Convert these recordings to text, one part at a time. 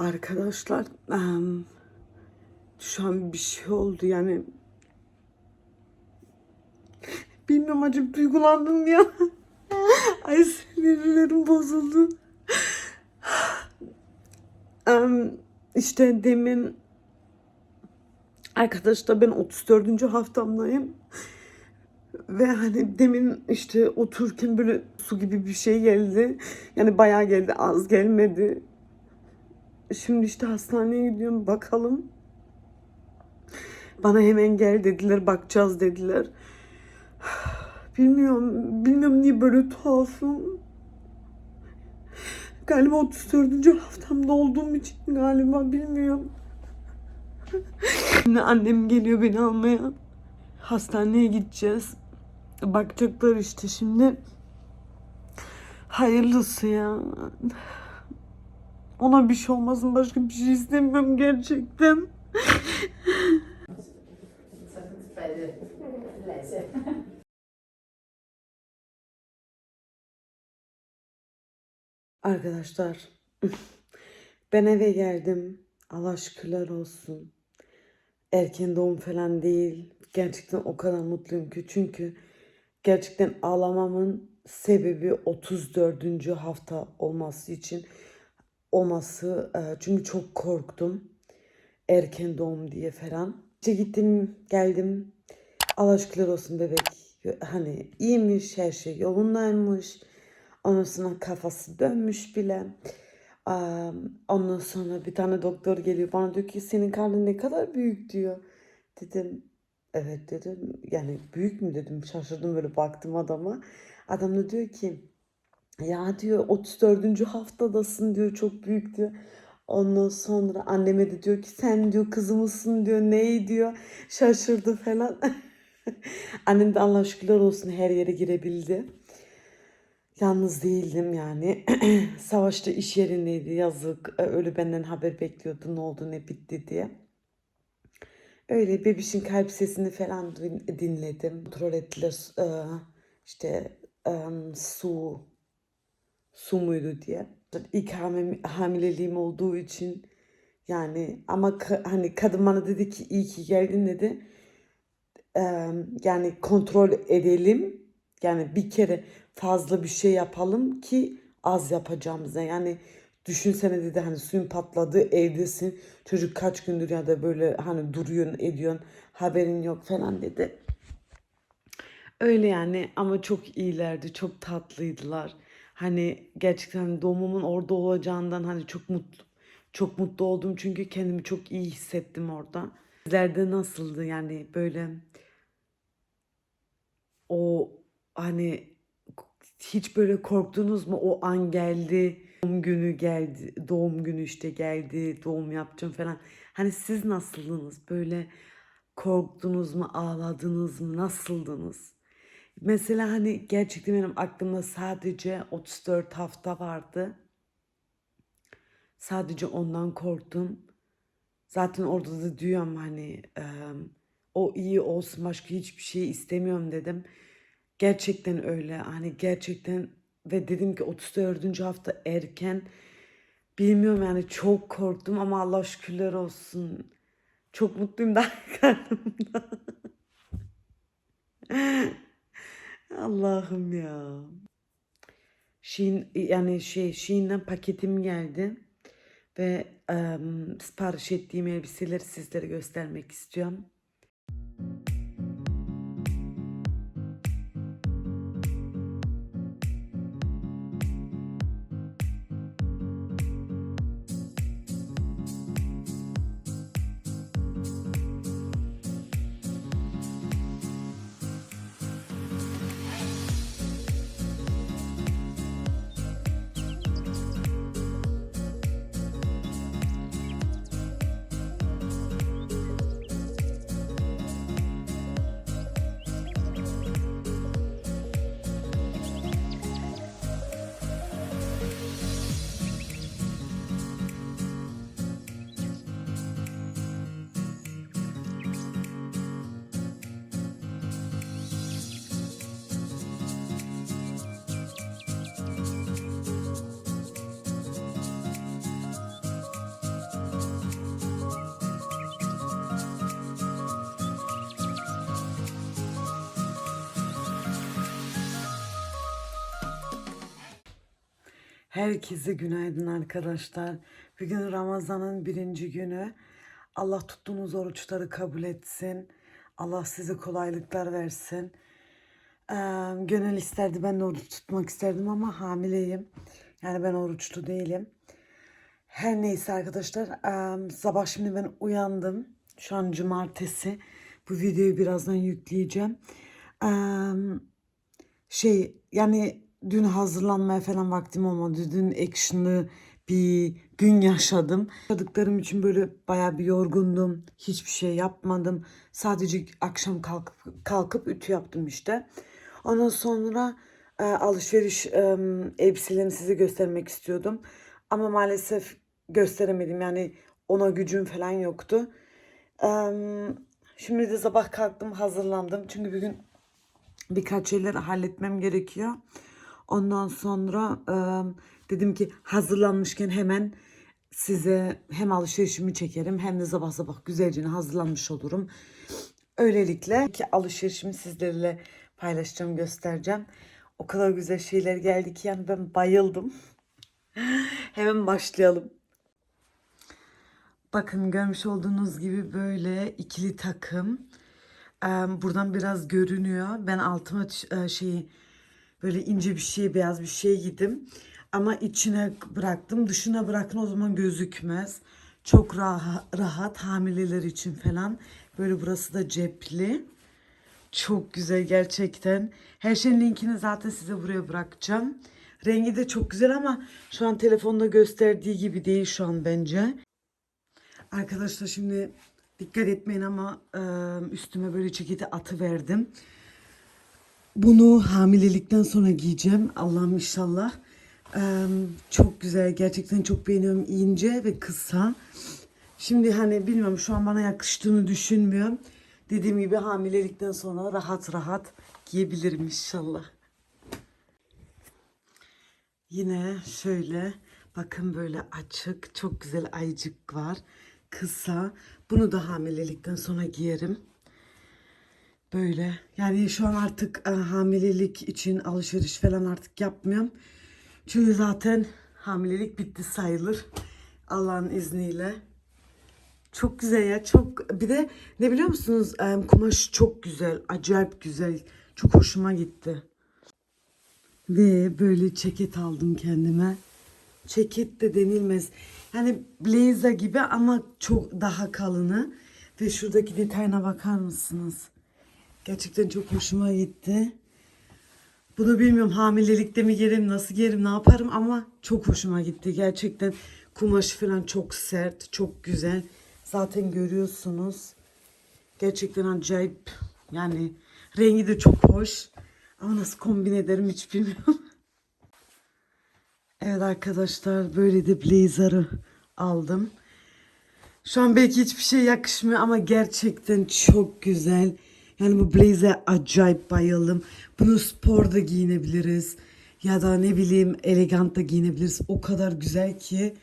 Arkadaşlar şu an bir şey oldu yani. Bilmiyorum acaba duygulandım ya. Ay sinirlerim bozuldu. İşte demin arkadaşlar ben 34. haftamdayım. Ve hani demin işte otururken böyle su gibi bir şey geldi. Yani bayağı geldi az gelmedi. Şimdi işte hastaneye gidiyorum bakalım. Bana hemen gel dediler bakacağız dediler. Bilmiyorum bilmiyorum niye böyle tuhafım. Galiba 34. haftamda olduğum için galiba bilmiyorum. Şimdi annem geliyor beni almaya. Hastaneye gideceğiz. Bakacaklar işte şimdi. Hayırlısı ya. Ona bir şey olmasın başka bir şey istemiyorum gerçekten. Arkadaşlar ben eve geldim. Allah şükürler olsun. Erken doğum falan değil. Gerçekten o kadar mutluyum ki çünkü gerçekten ağlamamın sebebi 34. hafta olması için olması e, çünkü çok korktum. Erken doğum diye falan. İşte gittim geldim. Allah olsun bebek. Hani iyiymiş her şey yolundaymış. Ondan kafası dönmüş bile. Ondan sonra bir tane doktor geliyor bana diyor ki senin karnın ne kadar büyük diyor. Dedim evet dedim yani büyük mü dedim şaşırdım böyle baktım adama. Adam da diyor ki ya diyor 34. haftadasın diyor çok büyük diyor. Ondan sonra anneme de diyor ki sen diyor kızımızsın diyor ney diyor şaşırdı falan. Annem de Allah şükürler olsun her yere girebildi. Yalnız değildim yani. Savaşta iş yerindeydi yazık. Öyle benden haber bekliyordu ne oldu ne bitti diye. Öyle bebişin kalp sesini falan din- dinledim. Kontrol ettiler işte su su muydu diye. İlk hamile, hamileliğim olduğu için yani ama ka- hani kadın bana dedi ki iyi ki geldin dedi. Eee, yani kontrol edelim. Yani bir kere fazla bir şey yapalım ki az yapacağımıza. Yani düşünsene dedi hani suyun patladı evdesin. Çocuk kaç gündür ya da böyle hani duruyorsun ediyorsun haberin yok falan dedi. Öyle yani ama çok iyilerdi, çok tatlıydılar. Hani gerçekten doğumumun orada olacağından hani çok mutlu çok mutlu oldum. Çünkü kendimi çok iyi hissettim orada. Sizlerde nasıldı? Yani böyle o hani hiç böyle korktunuz mu? O an geldi doğum günü geldi doğum günü işte geldi doğum yapacağım falan. Hani siz nasıldınız? Böyle korktunuz mu? Ağladınız mı? Nasıldınız mesela hani gerçekten benim aklımda sadece 34 hafta vardı sadece ondan korktum zaten orada da diyorum hani em, o iyi olsun başka hiçbir şey istemiyorum dedim. Gerçekten öyle hani gerçekten ve dedim ki 34. hafta erken bilmiyorum yani çok korktum ama Allah şükürler olsun. Çok mutluyum da karnımda. Allah'ım ya. Shein yani şey Shein'den paketim geldi ve em, sipariş ettiğim elbiseleri sizlere göstermek istiyorum. Herkese günaydın arkadaşlar. Bugün Ramazan'ın birinci günü. Allah tuttuğunuz oruçları kabul etsin. Allah size kolaylıklar versin. Ee, gönül isterdi ben de oruç tutmak isterdim ama hamileyim. Yani ben oruçlu değilim. Her neyse arkadaşlar em, sabah şimdi ben uyandım. Şu an cumartesi. Bu videoyu birazdan yükleyeceğim. Em, şey yani dün hazırlanmaya falan vaktim olmadı. Dün action'lı bir gün yaşadım. Yaşadıklarım için böyle bayağı bir yorgundum. Hiçbir şey yapmadım. Sadece akşam kalkıp kalkıp ütü yaptım işte. Ondan sonra e, alışveriş e, elbiselerini size göstermek istiyordum. Ama maalesef gösteremedim. Yani ona gücüm falan yoktu. Em, Şimdi de sabah kalktım hazırlandım. Çünkü bugün birkaç şeyler halletmem gerekiyor. Ondan sonra e, dedim ki hazırlanmışken hemen size hem alışverişimi çekerim hem de sabah sabah güzelce hazırlanmış olurum. Öylelikle ki alışverişimi sizlerle paylaşacağım, göstereceğim. O kadar güzel şeyler geldi ki yani ben bayıldım. Hemen başlayalım. Bakın görmüş olduğunuz gibi böyle ikili takım. Buradan biraz görünüyor. Ben altıma ç- e, şey böyle ince bir şey, beyaz bir şey giydim. Ama içine bıraktım. Dışına bırakın o zaman gözükmez. Çok rahat, rahat hamileler için falan. Böyle burası da cepli. Çok güzel gerçekten. Her şeyin linkini zaten size buraya bırakacağım. Rengi de çok güzel ama şu an telefonda gösterdiği gibi değil şu an bence. Arkadaşlar şimdi dikkat etmeyin ama üstüme böyle ceketi atı verdim. Bunu hamilelikten sonra giyeceğim. Allah'ım inşallah. Çok güzel. Gerçekten çok beğeniyorum. İnce ve kısa. Şimdi hani bilmiyorum şu an bana yakıştığını düşünmüyorum. Dediğim gibi hamilelikten sonra rahat rahat giyebilirim inşallah. Yine şöyle bakın böyle açık çok güzel ayıcık var. Kısa. Bunu da hamilelikten sonra giyerim. Böyle. Yani şu an artık e, hamilelik için alışveriş falan artık yapmıyorum. Çünkü zaten hamilelik bitti sayılır. Allah'ın izniyle. Çok güzel ya. Çok bir de ne biliyor musunuz? Em, Kumaş çok güzel. Acayip güzel. Çok hoşuma gitti. Ve böyle ceket aldım kendime. Ceket de denilmez. Yani blazer gibi ama çok daha kalını. Ve şuradaki detayına bakar mısınız? Gerçekten çok hoşuma gitti. Bunu bilmiyorum hamilelikte mi giyerim, nasıl giyerim, ne yaparım ama çok hoşuma gitti. Gerçekten kumaşı falan çok sert, çok güzel. Zaten görüyorsunuz. Gerçekten acayip. Yani rengi de çok hoş. Ama nasıl kombin ederim hiç bilmiyorum. Evet arkadaşlar böyle de blazer'ı aldım. Şu an belki hiçbir şey yakışmıyor ama gerçekten çok güzel. Yani bu blazer acayip bayıldım. Bunu spor da giyinebiliriz. Ya da ne bileyim elegant da giyinebiliriz. O kadar güzel ki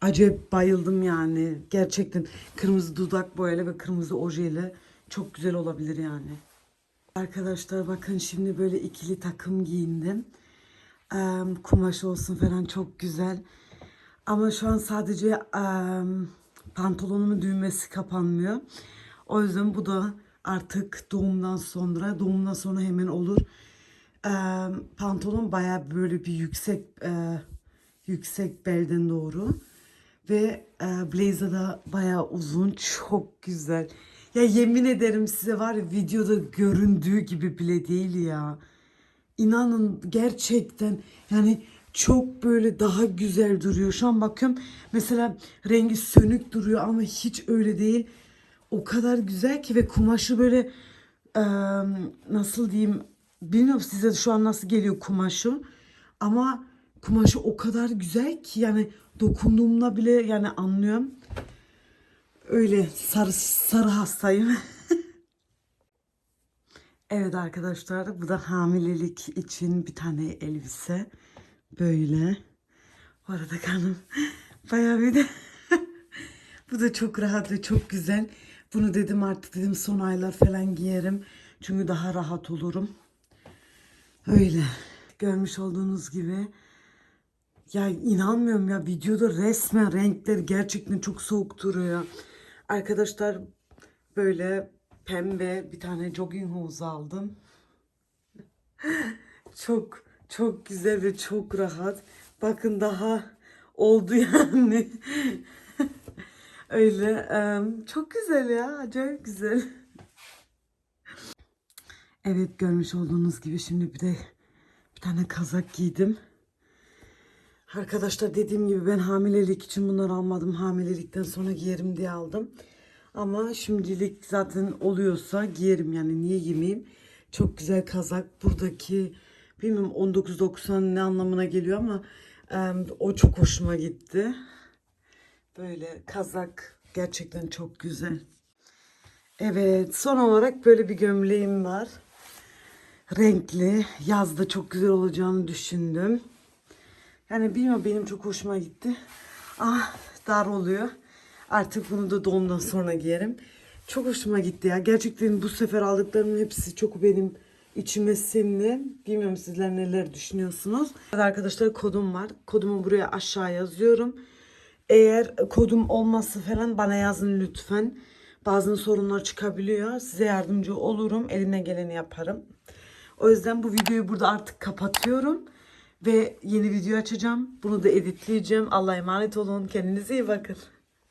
acayip bayıldım yani. Gerçekten kırmızı dudak boyayla ve kırmızı ojeyle çok güzel olabilir yani. Arkadaşlar bakın şimdi böyle ikili takım giyindim. Em, kumaş olsun falan çok güzel. Ama şu an sadece em, pantolonumun düğmesi kapanmıyor. O yüzden bu da artık doğumdan sonra, doğumdan sonra hemen olur. Em, pantolon baya böyle bir yüksek e, yüksek belden doğru. Ve e, blazer da baya uzun, çok güzel. Ya yemin ederim size var ya videoda göründüğü gibi bile değil ya. İnanın gerçekten yani çok böyle daha güzel duruyor. Şu an bakıyorum mesela rengi sönük duruyor ama hiç öyle değil. O kadar güzel ki ve kumaşı böyle eee, nasıl diyeyim bilmiyorum size şu an nasıl geliyor kumaşı. Ama kumaşı o kadar güzel ki yani dokunduğumda bile yani anlıyorum. Öyle sarı sarı hastayım. Evet arkadaşlar bu da hamilelik için bir tane elbise. Böyle. Bu arada kanım bayağı bir de bu da çok rahat ve çok güzel. Bunu dedim artık dedim son aylar falan giyerim. Çünkü daha rahat olurum. Öyle. Görmüş olduğunuz gibi Ya inanmıyorum ya videoda resmen renkler gerçekten çok soğuk duruyor. Arkadaşlar böyle pembe bir tane jogging hose aldım. Çok çok güzel ve çok rahat. Bakın daha oldu yani. Öyle em, çok güzel ya acayip güzel. Evet görmüş olduğunuz gibi şimdi bir de bir tane kazak giydim. Arkadaşlar dediğim gibi ben hamilelik için bunları almadım. Hamilelikten sonra giyerim diye aldım. Ama şimdilik zaten oluyorsa giyerim yani niye giymeyeyim. Çok güzel kazak. Buradaki bilmiyorum 19.90 ne anlamına geliyor ama em, o çok hoşuma gitti. Böyle kazak gerçekten çok güzel. Evet son olarak böyle bir gömleğim var. Renkli. Yazda çok güzel olacağını düşündüm. Yani bilmiyorum benim çok hoşuma gitti. Ah dar oluyor. Artık bunu da doğumdan sonra giyerim. Çok hoşuma gitti ya. Gerçekten bu sefer aldıklarımın hepsi çok benim içime sindi. Bilmiyorum sizler neler düşünüyorsunuz. Arkadaşlar kodum var. Kodumu buraya aşağı yazıyorum. Eğer kodum olmazsa falan bana yazın lütfen. Bazı sorunlar çıkabiliyor. Size yardımcı olurum. Elimden geleni yaparım. O yüzden bu videoyu burada artık kapatıyorum. Ve yeni video açacağım. Bunu da editleyeceğim. Allah'a emanet olun. Kendinize iyi bakın.